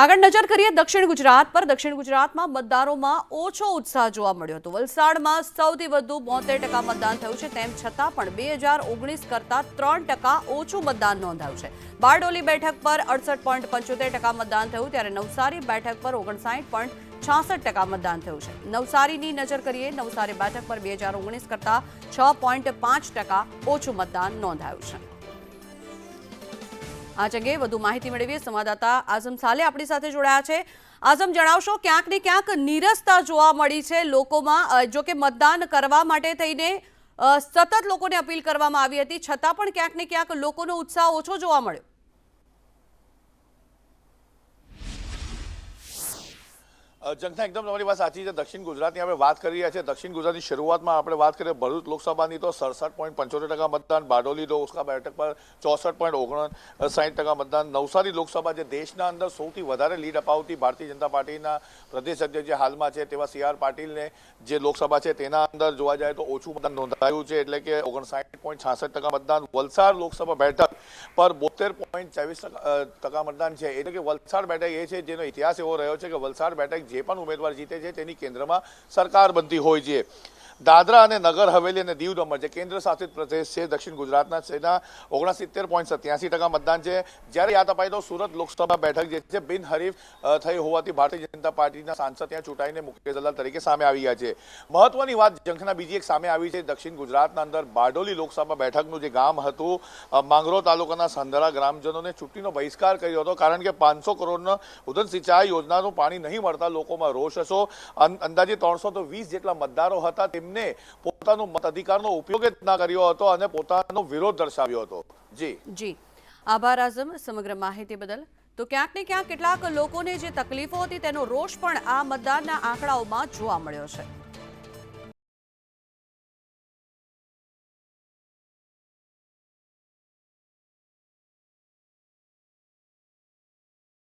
આગળ નજર કરીએ દક્ષિણ ગુજરાત પર. દક્ષિણ ગુજરાતમાં મતદારોમાં ઓછો ઉત્સાહ જોવા મળ્યો હતો. વલસાડમાં સૌથી વધુ બોતેર ટકા મતદાન થયું છે, તેમ છતાં પણ બે હજાર ઓગણીસ કરતાં ત્રણ ટકા ઓછું મતદાન નોંધાયું છે. બારડોલી બેઠક પર અડસઠ પોઈન્ટ પંચોતેર ટકા મતદાન થયું, ત્યારે નવસારી બેઠક પર ઓગણસાઠ પોઈન્ટ છાસઠ ટકા મતદાન થયું છે. નવસારીની નજર કરીએ, નવસારી બેઠક પર બે હજાર ઓગણીસ કરતાં છ પોઈન્ટ પાંચ ટકા ઓછું મતદાન નોંધાયું છે. આ અંગે વધુ માહિતી મેળવીએ સંવાદદાતા આઝમ સાલે આપણી સાથે જોડાયા છે. આઝમ, જણાવશો ક્યાંક ને ક્યાંક નીરસતા જોવા મળી છે લોકોમાં જો કે મતદાન કરવા માટે થઈને સતત લોકોને અપીલ કરવામાં આવી હતી. છતાં પણ ક્યાંક ને ક્યાંક લોકોનો ઉત્સાહ ઓછો જોવા મળ્યો. અ, જંખના એકદમ તમારી વાત સાચી છે. દક્ષિણ ગુજરાતની આપણે વાત કરી રહ્યા છીએ. દક્ષિણ ગુજરાતની શરૂઆતમાં આપણે વાત કરીએ ભરૂચ લોકસભાની તો સડસઠ પોઈન્ટ પંચોતેર ટકા મતદાન બારડોલી લોકસભા બેઠક પર ચોસઠ પોઈન્ટ ઓગણસાઠ ટકા મતદાન. નવસારી લોકસભા જે દેશના અંદર સૌથી વધારે લીડ અપાવતી ભારતીય જનતા પાર્ટીના પ્રદેશ અધ્યક્ષ જે હાલમાં છે તેવા સી આર પાટીલને જે લોકસભા છે તેના અંદર જોવા જાય તો ઓછું મતદાન નોંધાયું છે. એટલે કે ઓગણસાઠ પોઈન્ટ છાસઠ ટકા મતદાન. વલસાડ લોકસભા બેઠક પર બોતેર પોઈન્ટ ચાવીસ ટકા મતદાન છે. એટલે કે વલસાડ બેઠક એ છે જેનો ઇતિહાસ એવો રહ્યો છે કે વલસાડ બેઠક જે પણ ઉમેદવાર જીતે છે તેની કેન્દ્રમાં સરકાર બનતી હોય છે. દાદરા અને નગર હવેલી અને દીવ દમણ જે કેન્દ્ર શાસિત પ્રદેશ છે, દક્ષિણ ગુજરાતના તેના ઓગણસિત્તેર પોઈન્ટ સત્યાસી ટકા મતદાન છે. જ્યારે યાદ અપાય તો સુરત લોકસભા બેઠક જે છે, બિનહરીફ થઈ હોવાથી ભારતીય જનતા પાર્ટીના સાંસદ ત્યાં ચૂંટાઈને મુખ્ય દલાલ તરીકે સામે આવી ગયા છે. મહત્વની વાત જંખના બીજી એક સામે આવી છે, દક્ષિણ ગુજરાતના અંદર બારડોલી લોકસભા બેઠકનું જે ગામ હતું માંગરો તાલુકાના સંધરા ગ્રામજનોને ચૂંટણીનો બહિષ્કાર કર્યો હતો, કારણ કે પાંચસો કરોડનો ઉધન સિંચાઈ યોજનાનું પાણી નહીં મળતા લોકોમાં રોષ હતો અંદાજે ત્રણસો તો વીસ જેટલા મતદારો હતા, તેમને પોતાનો મત અધિકારનો ઉપયોગ જ ના કર્યો હતો અને પોતાનો વિરોધ દર્શાવ્યો હતો. જી. જી. આભાર આઝમ સમગ્ર માહિતી બદલ. તો ક્યાંક ને ક્યાંક કેટલાક લોકોને જે તકલીફો હતી તેનો રોષ પણ આ મતદાનના આંકડાઓમાં જોવા મળ્યો છે.